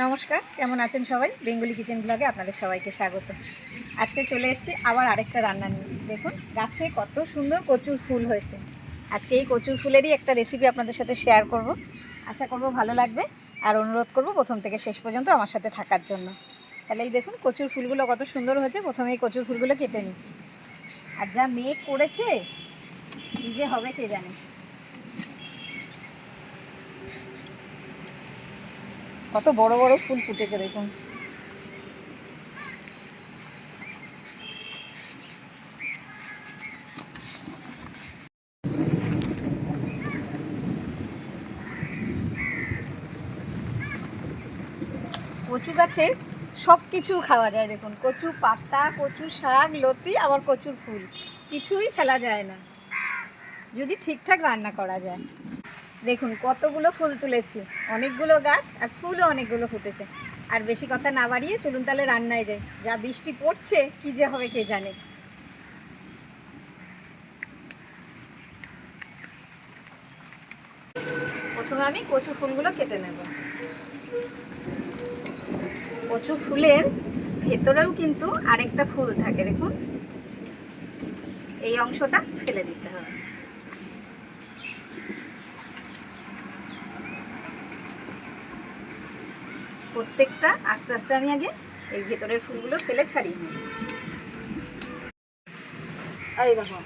নমস্কার, কেমন আছেন সবাই? বেঙ্গলি কিচেন ব্লগে আপনাদের সবাইকে স্বাগত। আজকে চলে এসেছি আবার আরেকটা রান্না নিয়ে। দেখুন, গাছে কত সুন্দর কচুর ফুল হয়েছে। আজকে এই কচুর ফুলেরই একটা রেসিপি আপনাদের সাথে শেয়ার করব। আশা করব ভালো লাগবে। আর অনুরোধ করব প্রথম থেকে শেষ পর্যন্ত আমার সাথে থাকার জন্য। তাহলে এই দেখুন, কচুর ফুলগুলো কত সুন্দর হয়েছে। প্রথমে এই কচুর ফুলগুলো কেটে নিই। আর যা মেঘ করেছে, কী যে হবে কে জানে। কত বড় বড় ফুল ফুটেছে দেখুন। কচু গাছের সব কিছু খাওয়া যায় দেখুন। কচু পাতা, কচু শাক, লতি, আবার কচুর ফুল। কিছুই ফেলা যায় না। যদি ঠিকঠাক রান্না করা যায়। দেখুন, কতগুলো ফুল তুলেছি। অনেকগুলো গাছ আর ফুলও অনেকগুলো ফুটেছে। আর বেশি কথা না বাড়িয়ে চলুন তাহলে রান্নায় যাই। যা বৃষ্টি পড়ছে, কি যে হবে কে জানে। প্রথমে আমি কচু ফুলগুলো কেটে নেব। কচু ফুলের ভেতরেও কিন্তু আরেকটা ফুল থাকে, দেখুন। এই অংশটা ফেলে দিতে হবে। প্রত্যেকটা আস্তে আস্তে আমি আগে এই ভেতরের ফুলগুলো ফেলে ছাড়িয়ে নিই। এই দেখো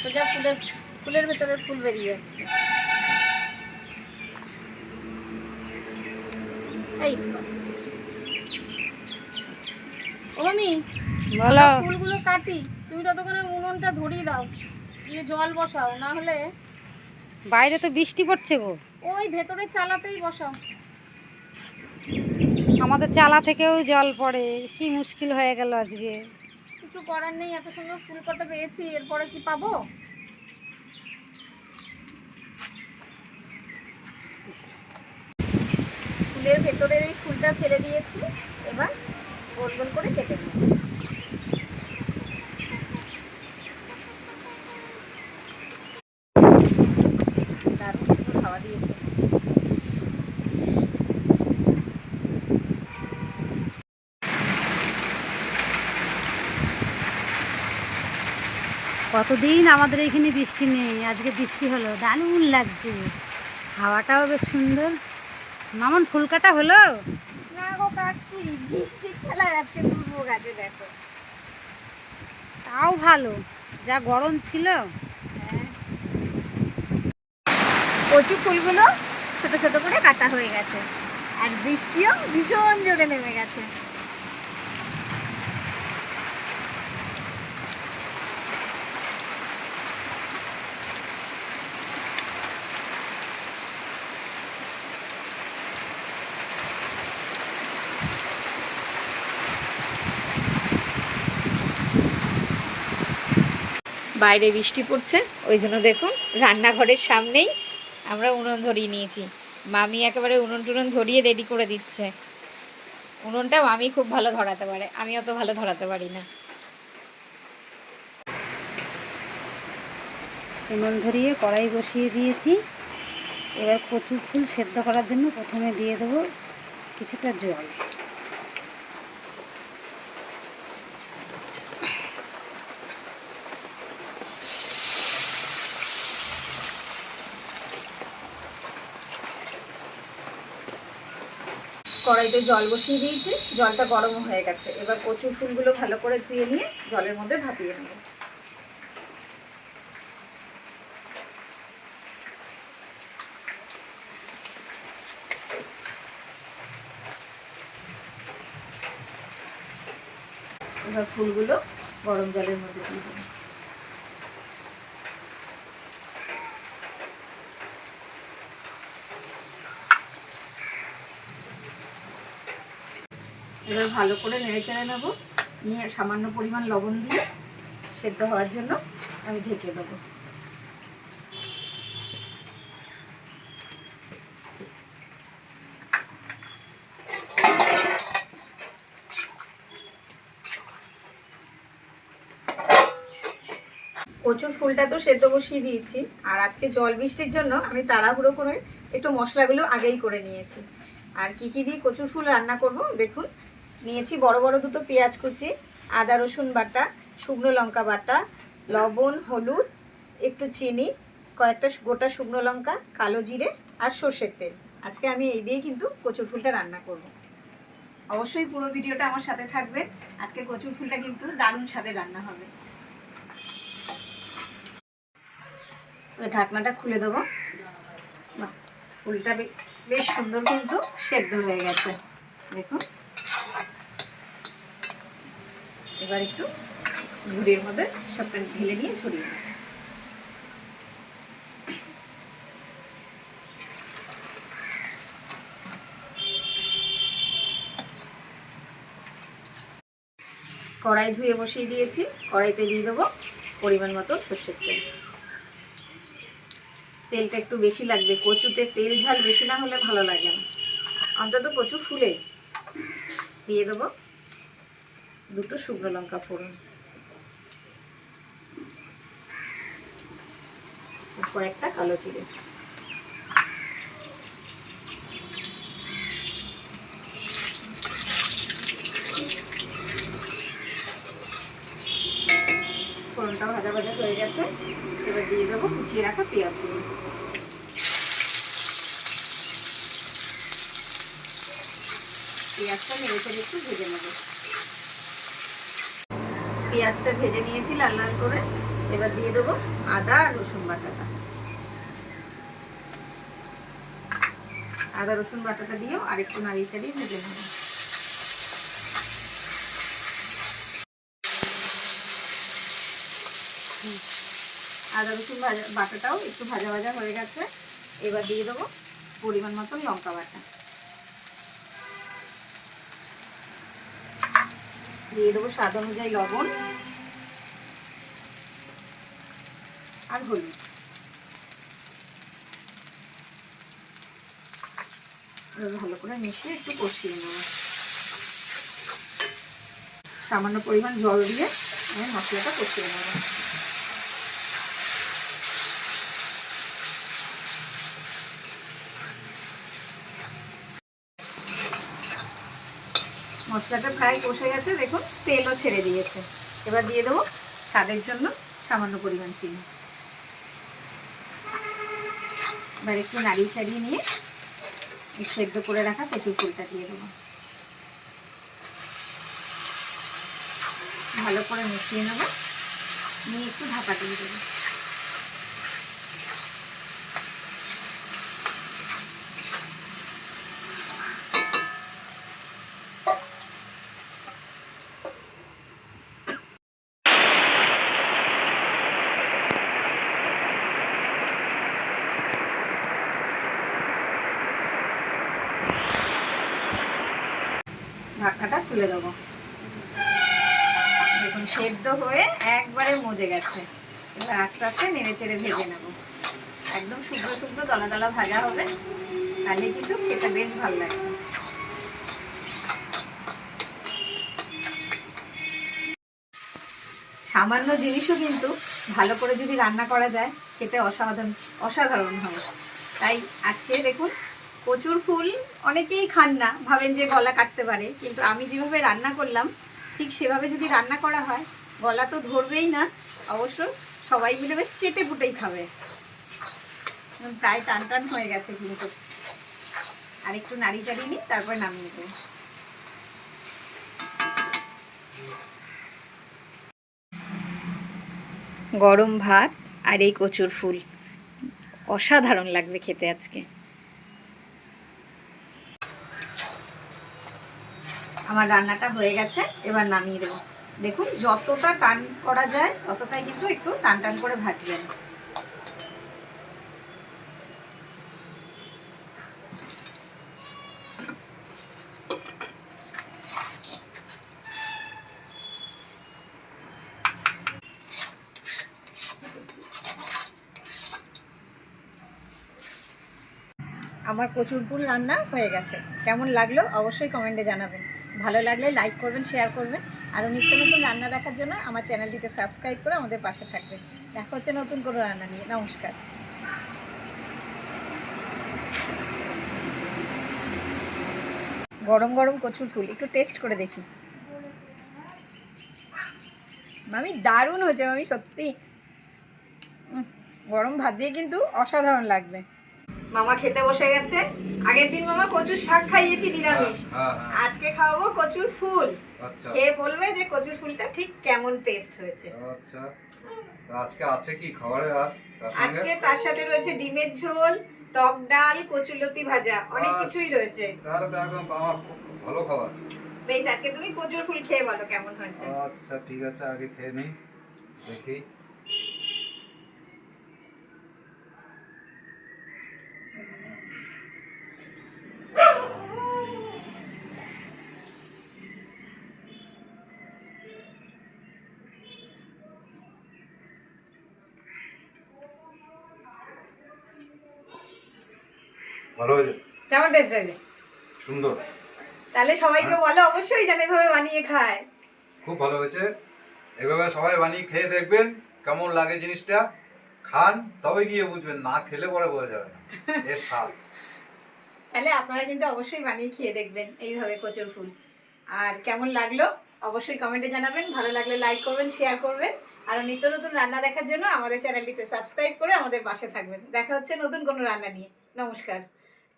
সোজা ফুলের ফুলের ভেতরের ফুল বেরিয়ে যাচ্ছে। এই বলো। ফুলগুলো কাটি তুমি ততক্ষণে উনুনটা ধরিয়ে দাও দিয়ে জল বসাও না হলে বাইরে তো বৃষ্টি পড়ছে গো। ওই ভেতরে চালাতেই বসাও। আমাদের চালা থেকেও জল পড়ে। কি মুশকিল হয়ে গেল আজকে। কিছু করার নেই, এত সুন্দর ফুল কটা পেয়েছি, এরপরে কি পাবো? ফুলের ভেতরের এই ফুলটা ফেলে দিয়েছি, এবার গোল গোল করে কেটে নেব দারুণ কিন্তু খাওয়া দিয়েছে কতদিন আমাদের এখানে বৃষ্টি নেই আজকে বৃষ্টি হলো দারুণ লাগছে। হাওয়াটাও বেশ সুন্দর। মামন ফুল কাটা হলো? না গো কাটছি। বৃষ্টি তুলবো গাছে দেখো। তাও ভালো যা গরম ছিল। কচু ফুলগুলো ছোট ছোট করে কাটা হয়ে গেছে। আর বৃষ্টিও ভীষণ জোরে নেমে গেছে। বাইরে বৃষ্টি পড়ছে, ওই জন্য দেখুন রান্নাঘরের সামনেই আমরা উনুন ধরিয়ে নিয়েছি। মামি একেবারে উনুন টুনুন ধরিয়ে রেডি করে দিচ্ছে। উনুনটা মামি খুব ভালো ধরাতে পারে, আমি অত ভালো ধরাতে পারি না। উনুন ধরিয়ে কড়াই বসিয়ে দিয়েছি। এবার কচু ফুল সেদ্ধ করার জন্য প্রথমে দিয়ে দেবো কিছুটা জল। কড়াইতে জল বসিয়ে দিয়েছি, জলটা গরম হয়ে গেছে। এবার কচু ফুলগুলো ভালো করে ধুয়ে নিয়ে জলের মধ্যে ভাপিয়ে নেব। এবার ফুলগুলো গরম জলের মধ্যে দিয়ে দেবো। এবার ভালো করে নেড়ে চেড়ে নেব। নিয়ে সামান্য পরিমাণ লবণ দিয়ে সেদ্ধ হওয়ার জন্য আমি ঢেকে দেবো। কচুর ফুলটা তো সেদ্ধ বসিয়ে দিয়েছি। আর আজকে জল বৃষ্টির জন্য আমি তাড়াহুড়ো করে একটু মশলাগুলো আগেই করে নিয়েছি। আর কি কি দিয়ে কচুর ফুল রান্না করব দেখুন। নিয়েছি বড় বড় দুটো পেঁয়াজ কুচি, আদা, রসুন বাটা, শুকনো লঙ্কা বাটা, লবণ, হলুদ, একটু চিনি, কয়েকটা গোটা শুকনো লঙ্কা, কালো জিরে আর সর্ষের তেল। আজকে আমি এই দিয়ে কিন্তু কচুর ফুলটা রান্না করব। অবশ্যই পুরো ভিডিওটা আমার সাথে থাকবে। আজকে কচুর ফুলটা কিন্তু দারুণ স্বাদে রান্না হবে। ঢাকনাটা খুলে দেবো। ফুলটা বেশ সুন্দর কিন্তু সেদ্ধ হয়ে গেছে। দেখুন। এবার একটু ঝুড়ির মধ্যে সবটা ঢেলে নিয়ে ছড়িয়ে দেবো। কড়াই ধুয়ে বসিয়ে দিয়েছি। কড়াইতে দিয়ে দেবো পরিমাণ মতো সর্ষের তেল। তেলটা একটু বেশি লাগবে। কচুতে তেল ঝাল বেশি না হলে ভালো লাগে না। অন্তত কচু ফুলে। দিয়ে দেবো দুটো শুকনো লঙ্কা ফোড়ন। কয়েকটা কালো জিরে। ফোড়নটা ভাজা ভাজা হয়ে গেছে। এবার দিয়ে দেবো কুচিয়ে রাখা পেঁয়াজগুলো। পেঁয়াজটা নেড়ে চেড়ে একটু ভেজে নেব। পেঁয়াজটা ভেজে নিয়েছি লাল লাল করে। এবার দিয়ে দেবো আদা আর রসুন বাটাটা। আদা, রসুন বাটাটা দিয়েও আরেকটু নাড়িয়ে চাড়িয়ে ভেজে নেব। আদা, রসুন ভাজা, বাটাটাও একটু ভাজা ভাজা হয়ে গেছে। এবার দিয়ে দেবো পরিমাণ মতন লঙ্কা বাটা। দিয়ে দেবো স্বাদ অনুযায়ী লবণ আর হলুদ। ভালো করে মিশিয়ে একটু কষিয়ে নেব। সামান্য পরিমাণ জল দিয়ে আমি মশলাটা কষিয়ে নেব। মশলাটা প্রায় কষে গেছে, দেখুন, তেলও ছেড়ে দিয়েছে। এবার দিয়ে দেবো স্বাদের জন্য সামান্য পরিমাণ চিনি। এবার একটু নাড়িয়ে চাড়িয়ে নিয়ে সেদ্ধ করে রাখা কচুর ফুলটা দিয়ে দেবো। ভালো করে মিশিয়ে নেব। নিয়ে একটু ঢাকা দিয়ে দেবো ঢাকনাটা খুলে দেবো। দেখুন, সেদ্ধ হয়ে একবারে মজে গেছে। এবার আস্তে আস্তে নেড়ে চেড়ে ভেজে নেব। একদম শুকনো শুকনো দলা দলা ভাজা হবে। তাহলে কিন্তু খেতে বেশ ভালো লাগবে সামান্য জিনিসও কিন্তু ভালো করে যদি রান্না করা যায়, খেতে অসাধারণ অসাধারণ হয়। তাই আজকে দেখুন কচুর ফুল, অনেকেই খান না, ভাবেন যে গলা কাটতে পারে, কিন্তু আমি যেভাবে রান্না করলাম, ঠিক সেভাবে যদি রান্না করা হয়, গলা তো ধরবেই না, অবশ্য সবাই মিলে বেশ চেটে ফুটেই খাবে। প্রায় টান টান হয়ে গেছে কিন্তু। আর একটু নাড়ি চাড়িয়ে নিই তারপর নামিয়ে দেবো। গরম ভাত আর এই কচুর ফুল, অসাধারণ লাগবে খেতে আজকে। আমার রান্নাটা হয়ে গেছে, এবার নামিয়ে দেবো। দেখুন, যতটা টান করা যায়, ততটাই কিন্তু একটু টান টান করে ভাজবেন। আমার কচুর ফুল রান্না হয়ে গেছে। কেমন লাগল অবশ্যই কমেন্টে জানাবেন। ভালো লাগলে লাইক করবেন শেয়ার করবেন। আরও নিত্য নতুন রান্না দেখার জন্য আমার চ্যানেলটিতে সাবস্ক্রাইব করে আমাদের পাশে থাকবেন। দেখা হচ্ছে নতুন কোনো রান্না নিয়ে। নমস্কার। গরম গরম কচুর ফুল। একটু টেস্ট করে দেখি। মামি দারুণ হয়েছে মামি, সত্যি। গরম ভাত দিয়ে কিন্তু অসাধারণ লাগবে। মামা খেতে বসে গেছে। আগের দিন মামা কচুর শাক খাইয়েছি নিরামিষ। হ্যাঁ, হ্যাঁ। আজকে খাওয়াবো কচুর ফুল। আচ্ছা। খেয়ে বলবে যে কচুর ফুলটা ঠিক কেমন টেস্ট হয়েছে। আচ্ছা। আজকে আছে কি খাবারে আর তার আজকে তার সাথে রয়েছে ডিমের ঝোল টক ডাল কচুলতি ভাজা অনেক কিছুই রয়েছে। তাহলে তো একদম আমার ভালো খাবার। বেশ আজকে তুমি কচুর ফুল খেয়ে বলো কেমন হয়েছে। আচ্ছা ঠিক আছে আগে খেয়ে নিই দেখি। ভালো হয়েছে? কেমন টেস্ট হয়েছে? সুন্দর। তাহলে সবাইকে বলো অবশ্যই যেন এভাবে বানিয়ে খায়। খুব ভালো হয়েছে। এভাবে সবাই বানিয়ে খেয়ে দেখবেন কেমন লাগে জিনিসটা। খান তবে গিয়ে বুঝবেন না খেলে পরে বোঝা যাবে না। এর স্বাদ। তাহলে আপনারা কিন্তু অবশ্যই বানিয়ে খেয়ে দেখবেন এইভাবে কচুর ফুল। আর কেমন লাগল অবশ্যই কমেন্টে জানাবেন। ভালো লাগলে লাইক করবেন শেয়ার করবেন। আর নিত্য নতুন রান্না দেখার জন্য আমাদের চ্যানেলটিতে সাবস্ক্রাইব করে আমাদের পাশে থাকবেন। দেখা হচ্ছে নতুন কোনো রান্না নিয়ে। নমস্কার।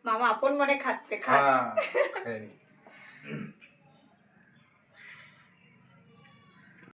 মামা আপন মনে খাচ্ছে খা। হ্যাঁ